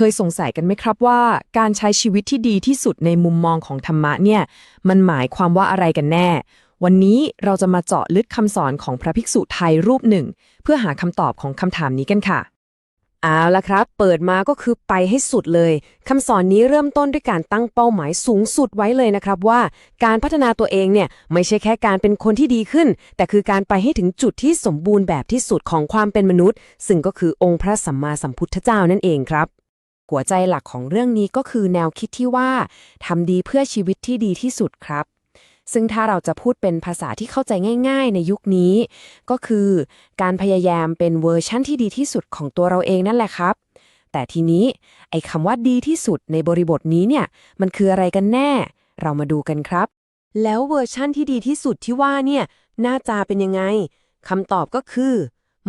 เคยสงสัยกันไหมครับว่า การใช้ชีวิตที่ดีที่สุดในมุมมองของธรรมะเนี่ย มันหมายความว่าอะไรกันแน่ วันนี้เราจะมาเจาะลึกคำสอนของพระภิกษุไทยรูปหนึ่ง เพื่อหาคำตอบของคำถามนี้กันค่ะ เอาละครับ เปิดมาก็คือไปให้สุดเลยคำสอนนี้เริ่มต้นด้วยการตั้งเป้าหมายสูงสุดไว้เลยนะครับว่า การพัฒนาตัวเองเนี่ยไม่ใช่แค่การเป็นคนที่ดีขึ้น แต่คือการไปให้ถึงจุดที่สมบูรณ์แบบที่สุดของความเป็นมนุษย์ ซึ่งก็คือองค์พระสัมมาสัมพุทธเจ้านั่นเองครับ หัวใจหลักของเรื่องนี้ก็คือแนวคิดที่ว่าทำดีเพื่อชีวิตที่ดีที่สุดครับ ซึ่งถ้าเราจะพูดเป็นภาษาที่เข้าใจง่าย ๆ ในยุคนี้ ก็คือการพยายามเป็นเวอร์ชั่นที่ดีที่สุดของตัวเราเองนั่นแหละครับ แต่ทีนี้ไอ้คำว่าดีที่สุดในบริบทนี้เนี่ย มันคืออะไรกันแน่ เรามาดูกันครับ แล้วเวอร์ชั่นที่ดีที่สุดที่ว่าเนี่ย หน้าตาเป็นยังไงคำตอบก็คือ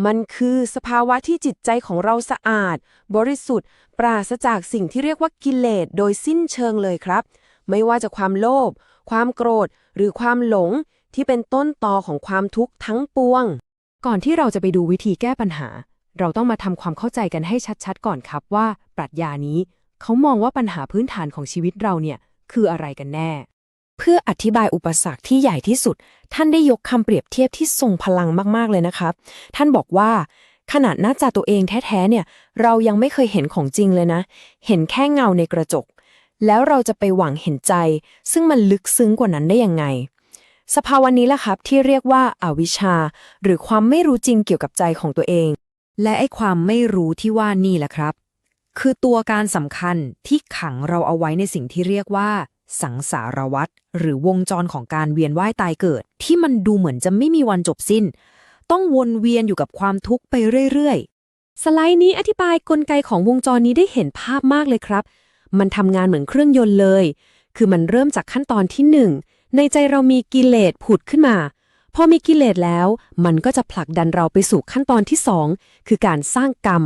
มันคือสภาวะที่จิตใจของเราสะอาด บริสุทธิ์ ปราศจากสิ่งที่เรียกว่ากิเลสโดยสิ้นเชิงเลยครับ ไม่ว่าจะความโลภความโกรธ หรือความหลงที่เป็นต้นตอของความทุกข์ทั้งปวง ก่อนที่เราจะไปดูวิธีแก้ปัญหา เราต้องมาทำความเข้าใจกันให้ชัดๆ ก่อนครับว่า ปรัชญานี้ เขามองว่าปัญหาพื้นฐานของชีวิตเราเนี่ย คืออะไรกันแน่ เพื่ออธิบายอุปสรรคที่ใหญ่ที่สุด ท่านได้ยกคำเปรียบเทียบที่ทรงพลังมากๆเลยนะครับ ท่านบอกว่าขนาดหน้าตาตัวเองแท้ๆเนี่ย เรายังไม่เคยเห็นของจริงเลยนะ เห็นแค่เงาในกระจก แล้วเราจะไปหวังเห็นใจ ซึ่งมันลึกซึ้งกว่านั้นได้ยังไง สภาวะนี้แหละครับที่เรียกว่าอาวิชชา หรือความไม่รู้จริงเกี่ยวกับใจของตัวเอง และไอ้ความไม่รู้ที่ว่านี่แหละครับ คือตัวการสำคัญที่ขังเราเอาไว้ในสิ่งที่เรียกว่า สังสารวัฏหรือวงจรของการเวียนว่ายตายเกิด ที่มันดูเหมือนจะไม่มีวันจบสิ้น ต้องวนเวียนอยู่กับความทุกข์ไปเรื่อยๆ สไลด์นี้อธิบายกลไกของวงจรนี้ได้เห็นภาพมากเลยครับ มันทำงานเหมือนเครื่องยนต์เลย คือมันเริ่มจากขั้นตอนที่หนึ่งในใจเรามีกิเลสผุดขึ้นมาพอมีกิเลสแล้ว มันก็จะผลักดันเราไปสู่ขั้นตอนที่สองคือการสร้างกรรม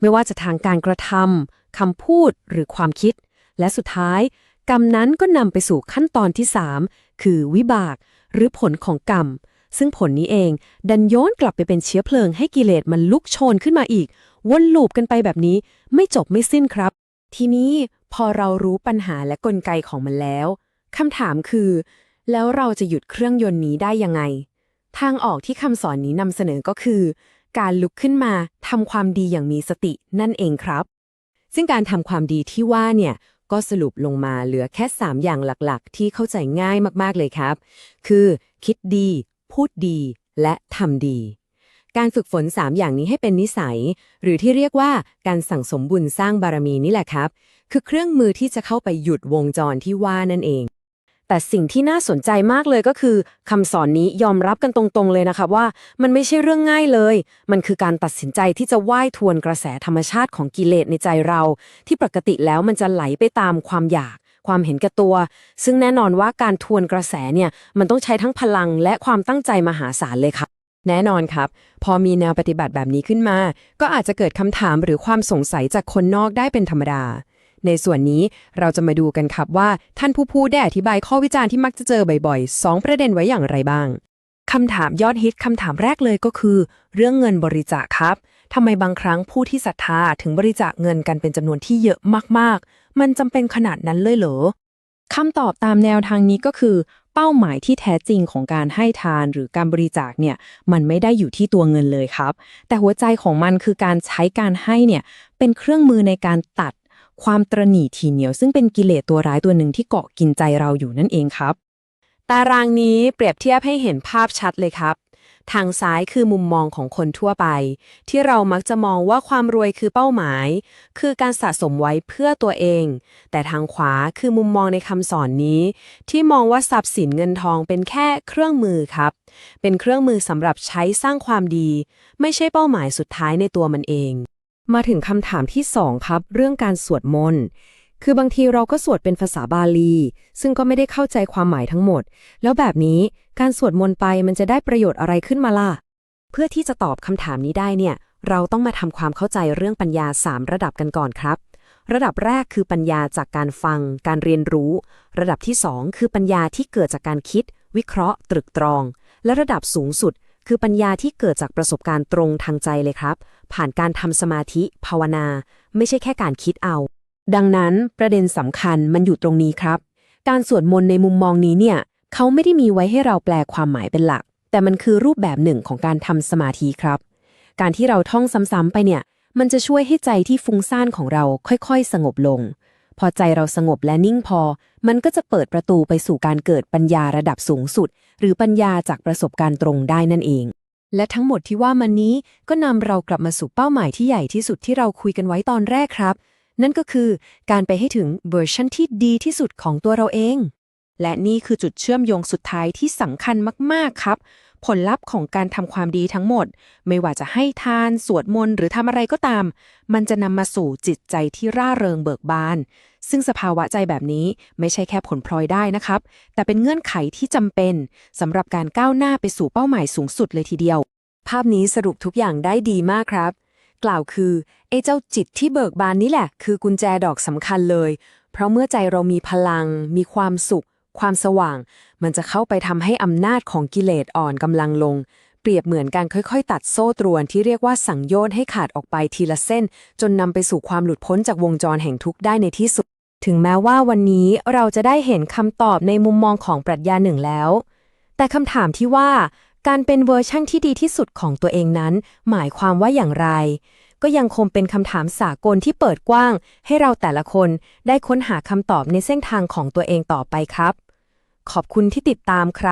ไม่ว่าจะทางการกระทำคำพูดหรือความคิด และสุดท้าย กรรมนั้นก็นำไปสู่ขั้นตอนที่สามคือวิบาก หรือผลของกรรม ซึ่งผลนี้เอง ดันย้อนกลับไปเป็นเชื้อเพลิงให้กิเลสมันลุกโชนขึ้นมาอีก วนลูปกันไปแบบนี้ไม่จบไม่สิ้นครับ ทีนี้พอเรารู้ปัญหาและกลไกของมันแล้วคำถามคือ แล้วเราจะหยุดเครื่องยนต์นี้ได้ยังไง ทางออกที่คำสอนนี้นำเสนอก็คือ การลุกขึ้นมาทำความดีอย่างมีสตินั่นเองครับซึ่งการทำความดีที่ว่าเนี่ย ก็สรุปลงมาเหลือแค่ 3 อย่างหลักๆ ที่เข้าใจง่ายมากๆเลยครับ คือ คิดดี พูดดี และทำดี การฝึกฝน 3 อย่างนี้ให้เป็นนิสัย หรือที่เรียกว่าการสั่งสมบุญสร้างบารมีนี่แหละครับ คือเครื่องมือที่จะเข้าไปหยุดวงจรที่ว่านั่นเอง แต่สิ่งที่น่าสนใจมากเลยก็คือคำสอนนี้ยอมรับกันตรงๆเลยนะครับว่า มันไม่ใช่เรื่องง่ายเลย มันคือการตัดสินใจที่จะว่ายทวนกระแสธรรมชาติของกิเลสในใจเรา ที่ปกติแล้วมันจะไหลไปตามความอยาก ความเห็นแก่ตัว ซึ่งแน่นอนว่าการทวนกระแสเนี่ยมันต้องใช้ทั้งพลังและความตั้งใจมหาศาลเลยครับแน่นอนครับ พอมีแนวปฏิบัติแบบนี้ขึ้นมา ก็อาจจะเกิดคำถามหรือความสงสัยจากคนนอกได้เป็นธรรมดา ในส่วนนี้เราจะมาดูกันครับว่าท่านผู้พูดได้อธิบายข้อวิจารณ์ที่มักจะเจอบ่อยๆ 2 ประเด็นไว้อย่างไรบ้างคำถามยอดฮิตคำถามแรกเลยก็คือ เรื่องเงินบริจาคครับทำไมบางครั้งผู้ที่ศรัทธาถึงบริจาคเงินกันเป็นจำนวนที่เยอะมากๆ มันจำเป็นขนาดนั้นเลยเหรอคำตอบตามแนวทางนี้ก็คือ เป้าหมายที่แท้จริงของการให้ทานหรือการบริจาคเนี่ยมันไม่ได้อยู่ที่ตัวเงินเลยครับ แต่หัวใจของมันคือการใช้การให้เนี่ยเป็นเครื่องมือในการตัด ความตรณีทีเหนียวซึ่งเป็นกิเลสตัวร้ายตัวหนึ่งที่เกาะกินใจเราอยู่นั่นเองครับ ตารางนี้เปรียบเทียบให้เห็นภาพชัดเลยครับ ทางซ้ายคือมุมมองของคนทั่วไป ที่เรามักจะมองว่าความรวยคือเป้าหมาย คือการสะสมไว้เพื่อตัวเอง แต่ทางขวาคือมุมมองในคำสอนนี้ ที่มองว่าทรัพย์สินเงินทองเป็นแค่เครื่องมือครับ เป็นเครื่องมือสำหรับใช้สร้างความดี ไม่ใช่เป้าหมายสุดท้ายในตัวมันเอง มาถึงคำถามที่สองครับ เรื่องการสวดมนต์คือบางทีเราก็สวดเป็นภาษาบาลี ซึ่งก็ไม่ได้เข้าใจความหมายทั้งหมด แล้วแบบนี้การสวดมนต์ไปมันจะได้ประโยชน์อะไรขึ้นมาล่ะ เพื่อที่จะตอบคำถามนี้ได้เนี่ย เราต้องมาทำความเข้าใจเรื่องปัญญา 3 ระดับกันก่อนครับ ระดับแรกคือปัญญาจากการฟัง การเรียนรู้ ระดับที่ 2 คือปัญญาที่เกิดจากการคิด วิเคราะห์ ตรึกตรอง และระดับสูงสุด คือปัญญาที่เกิดจากประสบการณ์ตรงทางใจเลยครับ ผ่านการทำสมาธิ ภาวนา ไม่ใช่แค่การคิดเอา ดังนั้นประเด็นสำคัญมันอยู่ตรงนี้ครับ การสวดมนต์ในมุมมองนี้เนี่ยเขาไม่ได้มีไว้ให้เราแปลความหมายเป็นหลัก แต่มันคือรูปแบบหนึ่งของการทำสมาธิครับ การที่เราท่องซ้ำๆไปเนี่ย มันจะช่วยให้ใจที่ฟุ้งซ่านของเราค่อยๆ สงบลง พอใจเราสงบและนิ่งพอ มันก็จะเปิดประตูไปสู่การเกิดปัญญาระดับสูงสุด หรือปัญญาจากประสบการณ์ตรงได้นั่นเอง และทั้งหมดที่ว่ามันนี้ก็นำเรากลับมาสู่เป้าหมายที่ใหญ่ที่สุดที่เราคุยกันไว้ตอนแรกครับ นั่นก็คือการไปให้ถึงเวอร์ชันที่ดีที่สุดของตัวเราเอง และนี่คือจุดเชื่อมโยงสุดท้ายที่สำคัญมาก ๆ ครับ ผลลัพธ์ของการทำความดีทั้งหมด ไม่ว่าจะให้ทาน สวดมนต์หรือทำอะไรก็ตาม มันจะนำมาสู่จิตใจที่ร่าเริงเบิกบาน ซึ่งสภาวะใจแบบนี้ไม่ใช่แค่ผลพลอยได้นะครับ แต่เป็นเงื่อนไขที่จำเป็นสำหรับการก้าวหน้าไปสู่เป้าหมายสูงสุดเลยทีเดียว ภาพนี้สรุปทุกอย่างได้ดีมากครับ กล่าวคือไอ้เจ้าจิตที่เบิกบานนี่แหละ คือกุญแจดอกสำคัญเลย เพราะเมื่อใจเรามีพลัง มีความสุข ความสว่าง มันจะเข้าไปทำให้อำนาจของกิเลสอ่อนกำลังลง เปรียบเหมือนการค่อยๆ ตัดโซ่ตรวนที่เรียกว่าสังโยชน์ให้ขาดออกไปทีละเส้น จนนำไปสู่ความหลุดพ้นจากวงจรแห่งทุกข์ได้ในที่สุด ถึงแม้ว่าวันนี้เราจะได้เห็นคำตอบในมุมมองของปรัชญาหนึ่งแล้ว แต่คำถามที่ว่าการเป็นเวอร์ชั่นที่ดีที่สุดของตัวเองนั้น หมายความว่าอย่างไร ก็ยังคงเป็นคำถามสากลที่เปิดกว้าง ให้เราแต่ละคนได้ค้นหาคำตอบในเส้นทางของตัวเองต่อไปครับ ขอบคุณที่ติดตามครับ